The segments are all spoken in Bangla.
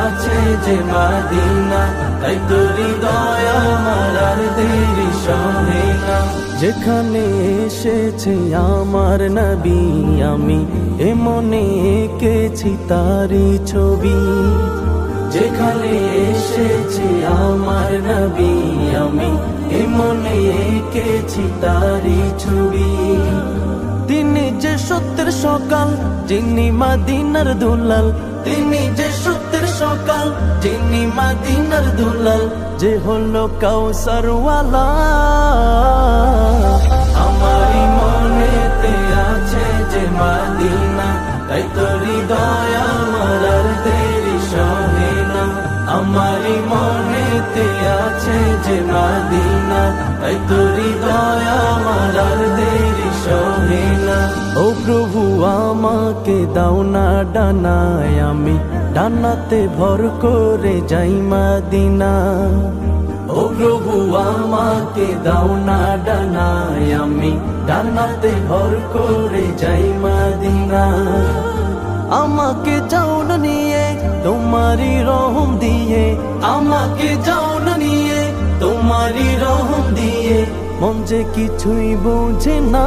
আছে যে মাদিনা, তাই তো হৃদয় আমার দেরি সহে না। যেখানে এসেছে আমার নবী, আমি এ মনে এঁকেছি তারি ছবি। যেখানে এসেছে আমার নবী, আমি এ মনে এঁকেছি তারি ছবি। তিনি যে সত্যের সকাল, যিনি মাদিনার দুলাল, তিনি যে সকাল যিনি মাদিনার দুলাল, যে হলো কাউসারওয়ালা। আমারই মনেতে আছে যে মাদিনা, তাই তো হৃদয় আমার আর দেরি সহে না। মনেতে আছে যে মাদিনা, তাই তো হৃদয় আমার আর দেরি সহে ও প্রভু আমাকে দাও না ডানায় আমি। ডানাতে ভর করে যাই মাদিনা। ও প্রভু, আমাকে দাও না ডানায় আমি। ডানাতে ভর করে যাই মাদিনা। আমাকে যাও না নিয়ে, তোমারই রহম দিয়ে। আমাকে যাও না নিয়ে, তোমারই রহম দিয়ে। মন যে কিছুই বুঝে না।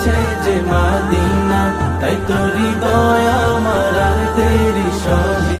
রয়েছে যে মাদিনা তাই তোরি দয়া আমার দেরি সহ